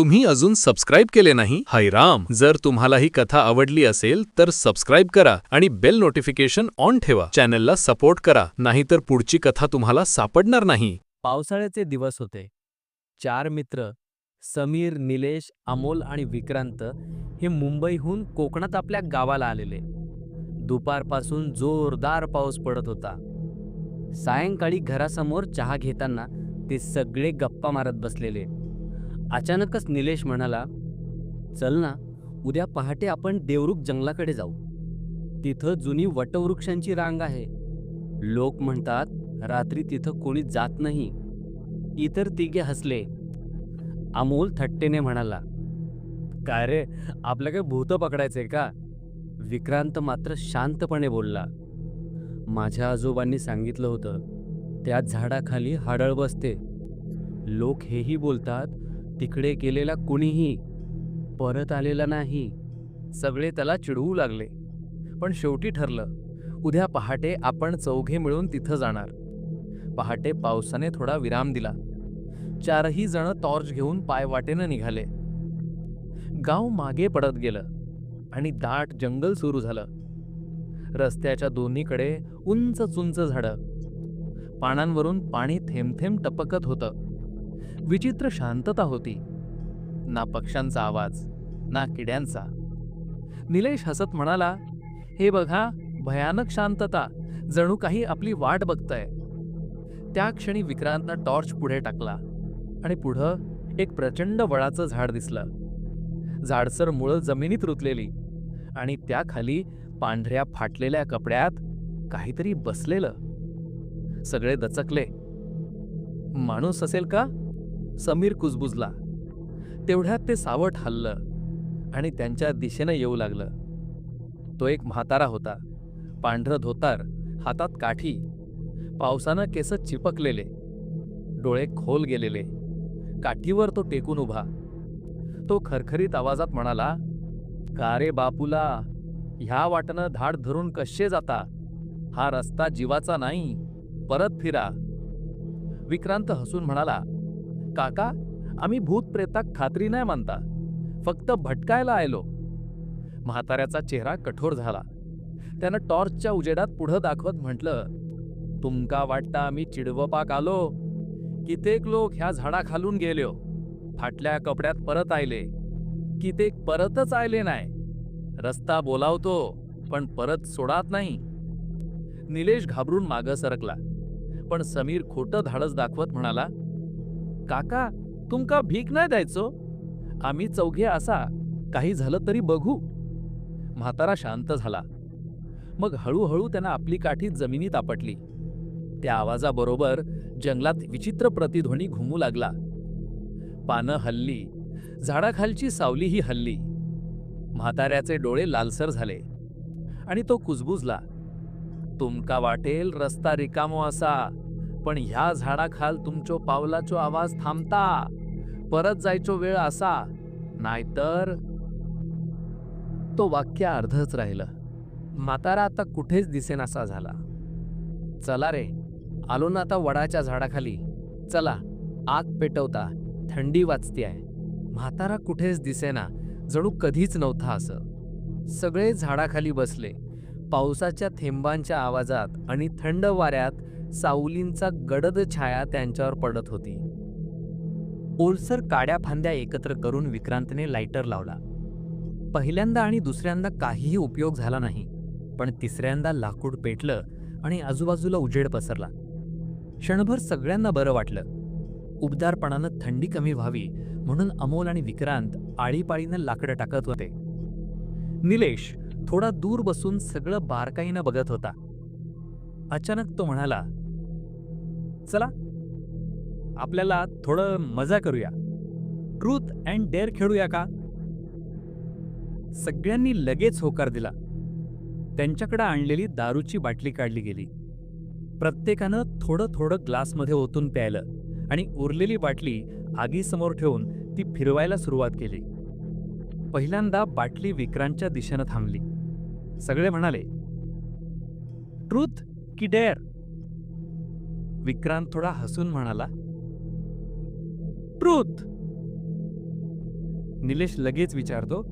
तुम्ही अजून सबस्क्राईब केले नाही हैराम! जर तुम्हाला ही कथा आवडली असेल तर सबस्क्राईब करा आणि बेल नोटिफिकेशन ऑन ठेवा. चॅनलला सपोर्ट करा नाहीतर पुढची कथा तुम्हाला सापडणार नाही. पावसाळ्याचे दिवस होते. चार मित्र समीर निलेश अमोल आणि विक्रांत हे मुंबईहून कोकणात आपल्या गावाला आलेले. दुपारपासून जोरदार पाऊस पडत होता. सायंकाळी घरासमोर चहा घेताना ते सगळे गप्पा मारत बसलेले. अचानकच निलेश म्हणाला चल ना उद्या पहाटे आपण देवरुख जंगलाकडे जाऊ. तिथं जुनी वटवृक्षांची रांग आहे. लोक म्हणतात रात्री तिथं कोणी जात नाही. इतर तिघे हसले. अमोल थट्टेने म्हणाला काय रे आपलं काय भूत पकडायचंय का? विक्रांत मात्र शांतपणे बोलला माझ्या आजोबांनी सांगितलं होतं त्या झाडाखाली हाडळ बसते. लोक हेही बोलतात तिकडे गेलेला कुणीही परत आलेला नाही. सगळे त्याला चिडवू लागले. पण शेवटी ठरलं उद्या पहाटे आपण चौघे मिळून तिथं जाणार. पहाटे पावसाने थोडा विराम दिला. चारही जण टॉर्च घेऊन पायवाटेनं निघाले. गाव मागे पडत गेलं आणि दाट जंगल सुरू झालं. रस्त्याच्या दोन्हीकडे उंच चुंच झाडं. पानांवरून पाणी थेंब थेंब टपकत होतं. विचित्र शांतता होती. ना पक्ष्यांचा आवाज ना किड्यांचा. निलेश हसत म्हणाला हे बघा भयानक शांतता. जणू काही आपली वाट बघतय. त्या क्षणी विक्रांतनं टॉर्च पुढे टाकला आणि पुढं एक प्रचंड वळाचं झाड दिसलं. झाडसर मुळं जमिनीत रुतलेली आणि त्याखाली पांढऱ्या फाटलेल्या कपड्यात काहीतरी बसलेलं. सगळे दचकले. माणूस असेल का? समीर कुजबुजला. तेवढ्यात ते सावट हल्लं आणि त्यांच्या दिशेनं येऊ लागलं. तो एक म्हातारा होता. पांढरं धोतार हातात काठी. पावसानं केस चिपकलेले. डोळे खोल गेलेले. काठीवर तो टेकून उभा. तो खरखरीत आवाजात म्हणाला का रे बापूला? ह्या वाटनं धाड धरून कसे जाता? हा रस्ता जीवाचा नाही परत फिरा. विक्रांत हसून म्हणाला काका आम्ही भूत प्रेताक खात्री नाही मानता. फक्त भटकायला आलो म्हाताऱ्याचा चेहरा कठोर झाला. त्यानं टॉर्चच्या उजेडात पुढं दाखवत म्हटलं तुमका वाटता आम्ही चिडवपाक आलो. कित्येक लोक ह्या झाडाखालून गेल्यो. फाटल्या कपड्यात परत आयले. कित्येक परतच आयले नाही रस्ता बोलावतो पण परत सोडात नाही. निलेश घाबरून मागं सरकला. पण समीर खोटं धाडस दाखवत म्हणाला काका तुमका भीक नाही द्यायचो. आम्ही चौघे असा काही झालं तरी बघू. म्हातारा शांत झाला. मग हळूहळू त्यानं आपली काठी जमिनीत आपटली. त्या आवाजाबरोबर जंगलात विचित्र प्रतिध्वनी घुमू लागला. पानं हल्ली. झाडाखालची सावलीही हल्ली. म्हाताऱ्याचे डोळे लालसर झाले. आणि तो कुजबुजला. तुमका वाटेल रस्ता रिकामो असा. पण ह्या झाडाखाल तुमचो पावलाचो आवाज थांबता. परत जायचो वेळ असा. नाहीतर तो वाक्य अर्धच राहिलं. म्हातारा आता कुठेच दिसेनासा झाला. चला रे आलो ना आता वडाच्या झाडाखाली. चला आग पेटवता थंडी वाचते आहे म्हातारा कुठेच दिसेना जणू कधीच नव्हता असं. सगळे झाडाखाली बसले. पावसाच्या थेंबांच्या आवाजात आणि थंड वाऱ्यात सावलींचा गडद छाया त्यांच्यावर पडत होती. ओलसर काड्या फांद्या एकत्र करून विक्रांतने लायटर लावला. पहिल्यांदा आणि दुसऱ्यांदा काहीही उपयोग झाला नाही पण तिसऱ्यांदा लाकूड पेटलं आणि आजूबाजूला उजेड पसरला. क्षणभर सगळ्यांना बरं वाटलं. उबदारपणानं थंडी कमी व्हावी म्हणून अमोल आणि विक्रांत आळीपाळीनं लाकडं टाकत होते. निलेश थोडा दूर बसून सगळं बारकाईनं बघत होता. अचानक तो म्हणाला चला. आपल्याला थोडं मजा करूया. ट्रूथ अँड डेअर खेळूया का? सगळ्यांनी लगेच होकार दिला. त्यांच्याकडे आणलेली दारूची बाटली काढली गेली. प्रत्येकानं थोडं थोडं ग्लासमध्ये ओतून प्यायलं आणि उरलेली बाटली आगीसमोर ठेवून ती फिरवायला सुरुवात केली. पहिल्यांदा बाटली विक्रांतच्या दिशेनं थांबली. सगळे म्हणाले ट्रूथ की डेअर? विक्रांत थोडा हसून म्हणाला ट्रूथ निलेश लगेच विचारतो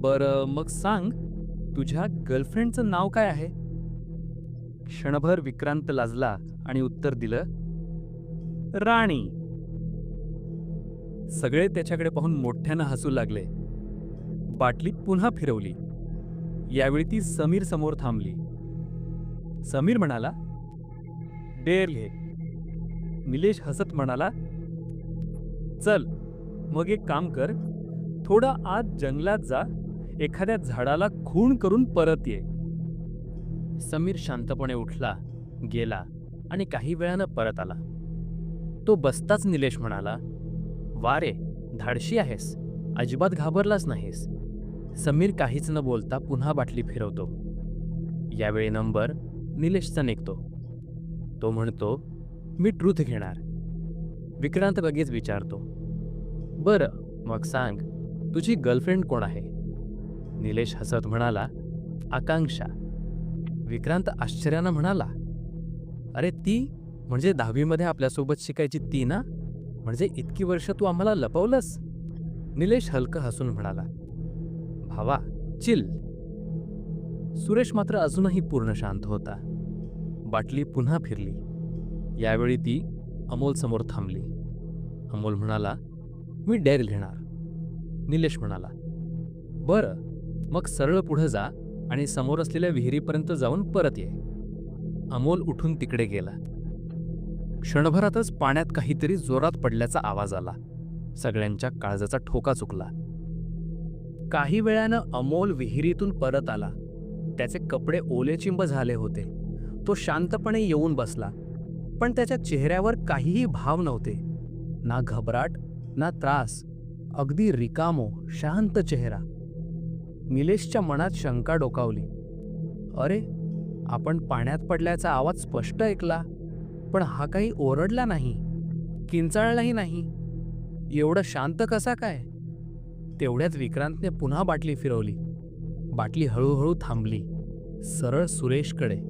बरं मग सांग तुझ्या गर्लफ्रेंडचं नाव काय आहे? क्षणभर विक्रांत लाजला आणि उत्तर दिलं राणी. सगळे त्याच्याकडे पाहून मोठ्यानं हसू लागले. बाटली पुन्हा फिरवली. यावेळी ती समीर समोर थांबली. समीर म्हणाला डेअर घे. निलेश हसत म्हणाला चल मग एक काम कर थोडा आत जंगलात जा एखाद्या झाडाला खूण करून परत ये. समीर शांतपणे उठला गेला आणि काही वेळानं परत आला. तो बसताच निलेश म्हणाला वा रे धाडशी आहेस अजिबात घाबरलाच नाहीस. समीर काहीच न बोलता पुन्हा बाटली फिरवतो. यावेळी नंबर निलेशचा निघतो. तो म्हणतो मी ट्रूथ घेणार. विक्रांत लगेच विचारतो बरं मग सांग तुझी गर्लफ्रेंड कोण आहे? निलेश हसत म्हणाला आकांक्षा. विक्रांत आश्चर्यानं म्हणाला अरे ती म्हणजे दहावीमध्ये आपल्यासोबत शिकायची ती ना? म्हणजे इतकी वर्ष तू आम्हाला लपवलंस? निलेश हलकं हसून म्हणाला भावा चिल. सुरेश मात्र अजूनही पूर्ण शांत होता. बाटली पुन्हा फिरली. यावेळी ती अमोल समोर थांबली. अमोल म्हणाला मी डेअर घेणार. निलेश म्हणाला बरं मग सरळ पुढं जा आणि समोर असलेल्या विहिरीपर्यंत जाऊन परत ये. अमोल उठून तिकडे गेला. क्षणभरातच पाण्यात काहीतरी जोरात पडल्याचा आवाज आला. सगळ्यांच्या काळजाचा ठोका चुकला. काही वेळानं अमोल विहिरीतून परत आला. त्याचे कपडे ओलेचिंब झाले होते. तो शांतपणे येऊन बसला. पण त्याच्या चेहऱ्यावर काहीही भाव नव्हते. ना घबराट ना त्रास. अगदी रिकामो शांत चेहरा. निलेशच्या मनात शंका डोकावली. अरे आपण पाण्यात पडल्याचा आवाज स्पष्ट ऐकला पण हा काही ओरडला नाही किंचाळलाही नाही. एवढं शांत कसा काय? तेवढ्यात विक्रांतने पुन्हा बाटली फिरवली. बाटली हळूहळू थांबली. सरळ सुरेशकडे.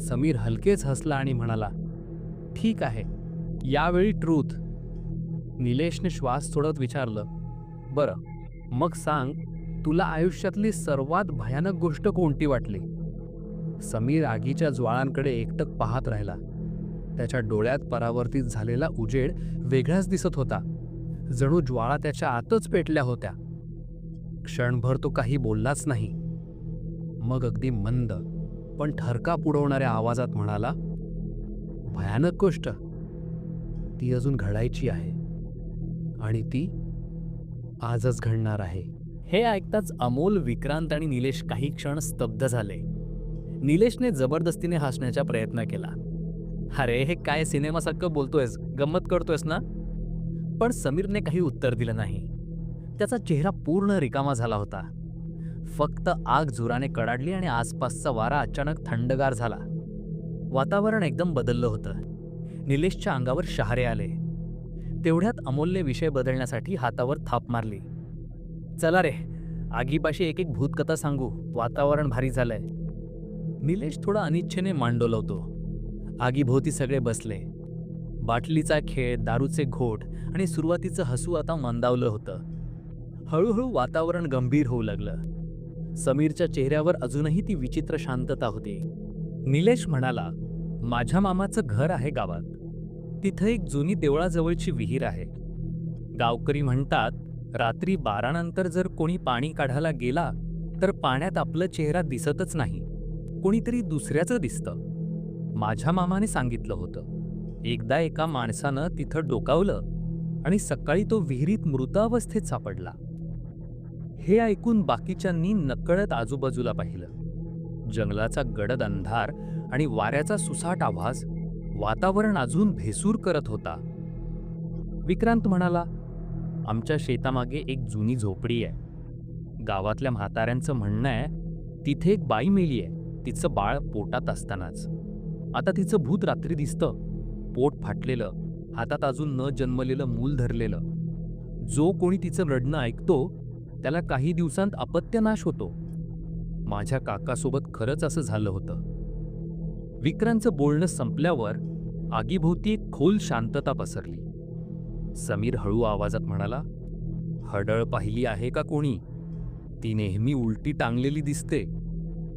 समीर हलकेच हसला आणि म्हणाला ठीक आहे. यावेळी ट्रूथ निलेशने श्वास सोडत विचारलं बरं मग सांग तुला आयुष्यातली सर्वात भयानक गोष्ट कोणती वाटली? समीर आगीच्या ज्वाळांकडे एकटक पाहत राहिला. त्याच्या डोळ्यात परावर्तित झालेला उजेड वेगळाच दिसत होता. जणू ज्वाळा त्याच्या आतच पेटल्या होत्या. क्षणभर तो काही बोललाच नाही. मग अगदी मंद पण ठरका पुरवणाऱ्या आवाजात म्हणाला भयानक गोष्ट. ती अजून घडायची आहे. आणि ती आजच घडणार आहे. हे ऐकताच अमोल विक्रांत आणि निलेश काही क्षण स्तब्ध झाले. निलेशने जबरदस्तीने हसण्याचा प्रयत्न केला. अरे हे काय सिनेमासारखं बोलतोयस? गंमत करतोयस ना? पण समीरने काही उत्तर दिलं नाही. त्याचा चेहरा पूर्ण रिकामा झाला होता. फक्त आग जोराने कडाडली आणि आसपासचा वारा अचानक थंडगार झाला. वातावरण एकदम बदललं होतं. निलेशच्या अंगावर शहारे आले. तेवढ्यात अमोलने विषय बदलण्यासाठी हातावर थाप मारली. चला रे आगीपाशी एक एक भूतकथा सांगू. वातावरण भारी झालंय. निलेश थोडा अनिच्छेने मांडोलवतो. आगीभोवती सगळे बसले. बाटलीचा खेळ दारूचे घोट आणि सुरुवातीचं हसू आता मंदावलं होतं. हळूहळू वातावरण गंभीर होऊ लागलं. समीरच्या चेहऱ्यावर अजूनही ती विचित्र शांतता होती. निलेश म्हणाला माझ्या मामाचं घर आहे गावात. तिथं एक जुनी देवळाजवळची विहीर आहे. गावकरी म्हणतात रात्री बारानंतर जर कोणी पाणी काढायला गेला तर पाण्यात आपलं चेहरा दिसतच नाही. कोणीतरी दुसऱ्याचं दिसतं. माझ्या मामाने सांगितलं होतं. एकदा एका माणसानं तिथं डोकावलं आणि सकाळी तो विहिरीत मृतावस्थेत सापडला. हे ऐकून बाकीच्यांनी नकळत आजूबाजूला पाहिलं. जंगलाचा गडद अंधार आणि वाऱ्याचा सुसाट आवाज वातावरण अजून भेसूर करत होता. विक्रांत म्हणाला आमच्या शेतामागे एक जुनी झोपडी आहे. गावातल्या म्हाताऱ्यांचं म्हणणं आहे तिथे एक बाई मेली आहे. तिचं बाळ पोटात असतानाच. आता तिचं भूत रात्री दिसतं. पोट फाटलेलं हातात अजून न जन्मलेलं मूल धरलेलं. जो कोणी तिचं रडणं ऐकतो त्याला काही दिवसांत अपत्यनाश होतो. माझ्या काकासोबत खरंच असं झालं होतं. विक्रांतचं बोलणं संपल्यावर आगीभोवती एक खोल शांतता पसरली. समीर हळू आवाजात म्हणाला हडळ पाहिली आहे का कोणी? ती नेहमी उलटी टांगलेली दिसते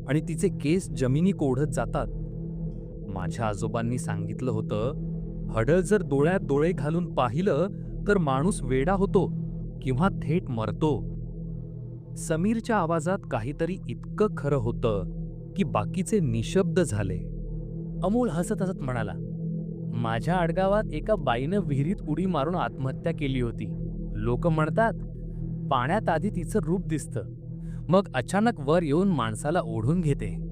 आणि तिचे केस जमिनी कोढत जातात. माझ्या आजोबांनी सांगितलं होतं हडळ जर डोळ्यात डोळे घालून पाहिलं तर माणूस वेडा होतो किंवा थेट मरतो. समीरच्या आवाजात काहीतरी इतकं खरं होतं की बाकीचे निशब्द झाले. अमोल हसत हसत म्हणाला माझ्या आडगावात एका बाईनं विहिरीत उडी मारून आत्महत्या केली होती. लोक म्हणतात पाण्यात आधी तिचं रूप दिसतं. मग अचानक वर येऊन माणसाला ओढून घेते.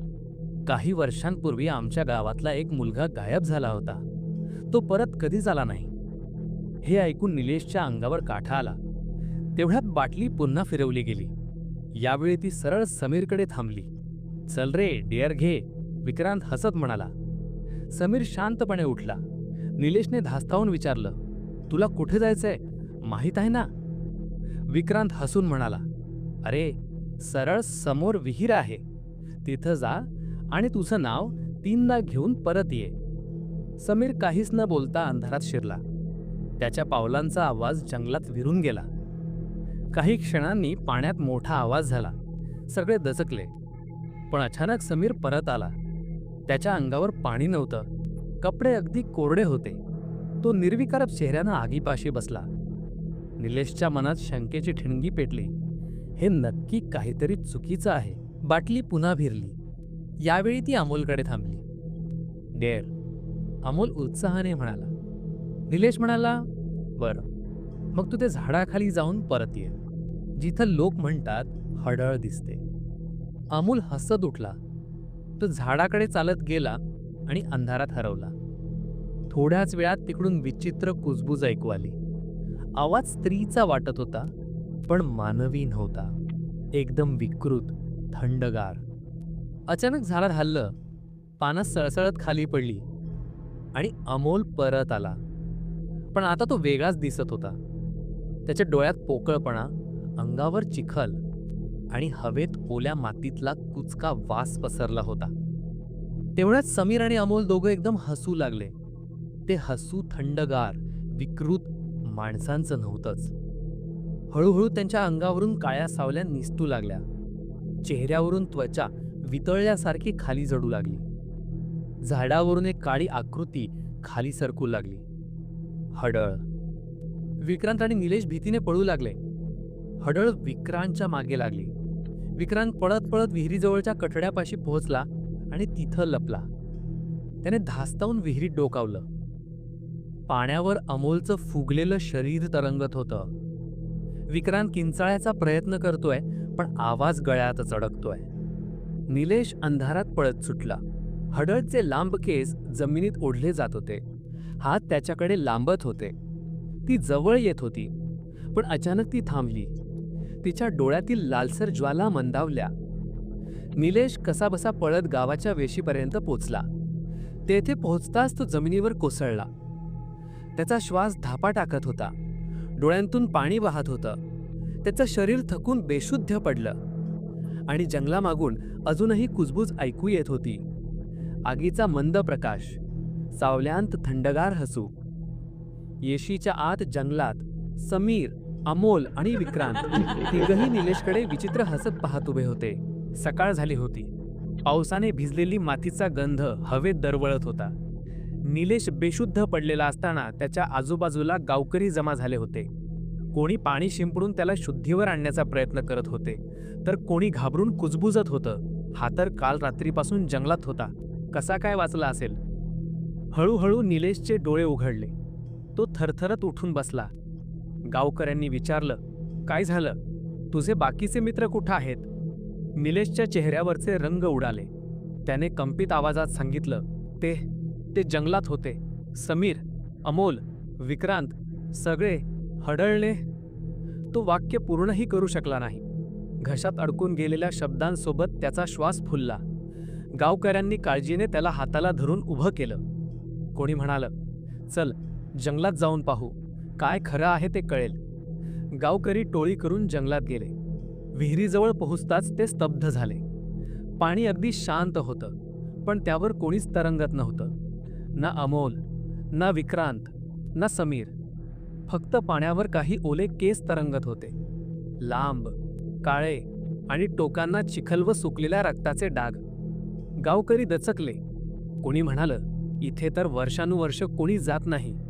काही वर्षांपूर्वी आमच्या गावातला एक मुलगा गायब झाला होता. तो परत कधीच आला नाही. हे ऐकून निलेशच्या अंगावर काठा आला. तेवढ्यात बाटली पुन्हा फिरवली गेली. यावेळी ती सरळ समीरकडे थांबली. चल रे डेअर घे विक्रांत हसत म्हणाला. समीर शांतपणे उठला. निलेशने धास्तावून विचारलं तुला कुठे जायचंय? माहीत आहे ना? विक्रांत हसून म्हणाला अरे सरळ समोर विहीर आहे. तिथं जा आणि तुझं नाव तीनदा घेऊन परत ये. समीर काहीच न बोलता अंधारात शिरला. त्याच्या पावलांचा आवाज जंगलात विरून गेला. काही क्षणांनी पाण्यात मोठा आवाज झाला. सगळे दचकले. पण अचानक समीर परत आला. त्याच्या अंगावर पाणी नव्हतं. कपडे अगदी कोरडे होते. तो निर्विकार चेहऱ्यानं आगीपाशी बसला. निलेशच्या मनात शंकेची ठिणगी पेटली. हे नक्की काहीतरी चुकीचं आहे. बाटली पुन्हा भिरली. यावेळी ती अमोलकडे थांबली. डेअर अमोल उत्साहाने म्हणाला. निलेश म्हणाला बरं मग तू ते झाडाखाली जाऊन परत ये. जिथं लोक म्हणतात हडळ दिसते. अमोल हसत उठला. तो झाडाकडे चालत गेला आणि अंधारात हरवला. थोड्याच वेळात तिकडून विचित्र कुजबूज ऐकू आली. आवाज स्त्रीचा वाटत होता पण मानवी नव्हता एकदम विकृत थंडगार. अचानक झाडात हल्लं. पानं सळसळत खाली पडली. आणि अमोल परत आला. पण आता तो वेगळाच दिसत होता. त्याच्या डोळ्यात पोकळपणा अंगावर चिखल आणि हवेत ओल्या मातीतला कुचका वास पसरला होता. तेवढ्यात समीर आणि अमोल दोघं एकदम हसू लागले. ते हसू थंडगार विकृत माणसांचं नव्हतंच. हळूहळू त्यांच्या अंगावरून काळ्या सावल्या निसटू लागल्या. चेहऱ्यावरून त्वचा वितळल्यासारखी खाली जडू लागली. झाडावरून एक काळी आकृती खाली सरकू लागली. हडळ. विक्रांत आणि निलेश भीतीने पळू लागले. हडळ विक्रांतच्या मागे लागली. विक्रांत पळत पळत विहिरीजवळच्या कठड्यापाशी पोहोचला आणि तिथं लपला. त्याने धास्तावून विहिरीत डोकावलं. पाण्यावर अमोलचं फुगलेलं शरीर तरंगत होतं. विक्रांत किंचाळ्याचा प्रयत्न करतोय पण आवाज गळ्यात चढकतोय. निलेश अंधारात पळत सुटला. हडळचे लांब केस जमिनीत ओढले जात होते. हात त्याच्याकडे लांबत होते. ती जवळ येत होती पण अचानक ती थांबली. तिच्या डोळ्यातील लालसर ज्वाला मंदावल्या. निलेश कसाबसा पळत गावाच्या वेशीपर्यंत पोचला. तेथे पोहोचताच तो जमिनीवर कोसळला. त्याचा श्वास धापा टाकत होता. डोळ्यांतून पाणी वाहत होतं. त्याचं शरीर थकून बेशुद्ध पडलं. आणि जंगलामागून अजूनही कुजबूज ऐकू येत होती. आगीचा मंद प्रकाश सावल्यांत थंडगार हसू. येशीच्या आत जंगलात समीर अमोल आणि विक्रांत तिघही निलेशकडे विचित्र हसत पाहत उभे होते. सकाळ झाली होती. पावसाने भिजलेली मातीचा गंध हवेत दरवळत होता. निलेश बेशुद्ध पडलेला असताना त्याच्या आजूबाजूला गावकरी जमा झाले होते. कोणी पाणी शिंपडून त्याला शुद्धीवर आणण्याचा प्रयत्न करत होते तर कोणी घाबरून कुजबुजत होतं. हा तर काल रात्रीपासून जंगलात होता. कसा काय वाचला असेल? हळूहळू निलेशचे डोळे उघडले. तो थरथरत उठून बसला. गावकऱ्यांनी विचारलं काय झालं? तुझे बाकीचे मित्र कुठं आहेत? निलेशच्या चेहऱ्यावरचे रंग उडाले. त्याने कंपित आवाजात सांगितलं ते ते जंगलात होते. समीर अमोल विक्रांत सगळे हडळले. तो वाक्य पूर्णही करू शकला नाही. घशात अडकून गेलेल्या शब्दांसोबत त्याचा श्वास फुलला. गावकऱ्यांनी काळजीने त्याला हाताला धरून उभं केलं. कोणी म्हणालं चल जंगलात जाऊन पाहू. काय खरं आहे ते कळेल. गावकरी टोळी करून जंगलात गेले. विहिरीजवळ पोहोचताच ते स्तब्ध झाले. पाणी अगदी शांत होतं पण त्यावर कोणीच तरंगत नव्हतं. ना अमोल ना विक्रांत ना समीर. फक्त पाण्यावर काही ओले केस तरंगत होते. लांब काळे आणि टोकांना चिखल व सुकलेल्या रक्ताचे डाग. गावकरी दचकले. कोणी म्हणालं इथे तर वर्षानुवर्ष कोणी जात नाही.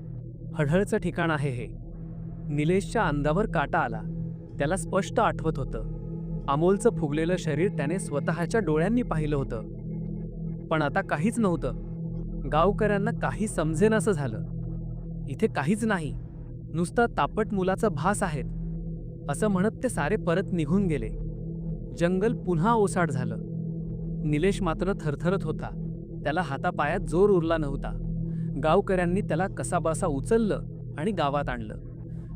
हढळचं ठिकाण आहे हे. निलेशच्या अंगावर काटा आला. त्याला स्पष्ट आठवत होतं. अमोलचं फुगलेलं शरीर त्याने स्वतःच्या डोळ्यांनी पाहिलं होतं. पण आता काहीच नव्हतं. गावकऱ्यांना काही समजेनासं झालं. इथे काहीच नाही. नुसता तापट मुलाचा भास आहेत. असं म्हणत ते सारे परत निघून गेले. जंगल पुन्हा ओसाड झालं. निलेश मात्र थरथरत होता. त्याला हातापायात जोर उरला नव्हता. गावकऱ्यांनी त्याला कसाबसा उचललं आणि गावात आणलं.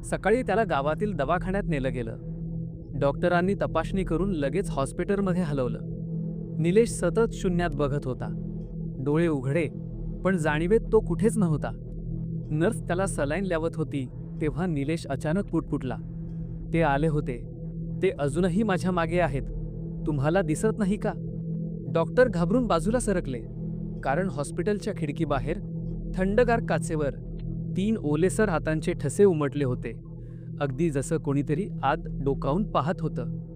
सकाळी त्याला गावातील दवाखान्यात नेलं गेलं. डॉक्टरांनी तपासणी करून लगेच हॉस्पिटलमध्ये हलवलं. निलेश सतत शून्यात बघत होता. डोळे उघडे पण जाणीवेत तो कुठेच नव्हता. नर्स त्याला सलाईन लावत होती तेव्हा निलेश अचानक पुटपुटला. ते आले होते. ते अजूनही माझ्या मागे आहेत. तुम्हाला दिसत नाही का? डॉक्टर घाबरून बाजूला सरकले. कारण हॉस्पिटलच्या खिडकीबाहेर थंडगार काचेवर तीन ओलेसर हातांचे ठसे उमटले होते. अगदी जसं कोणीतरी आत डोकावून पाहत होतं.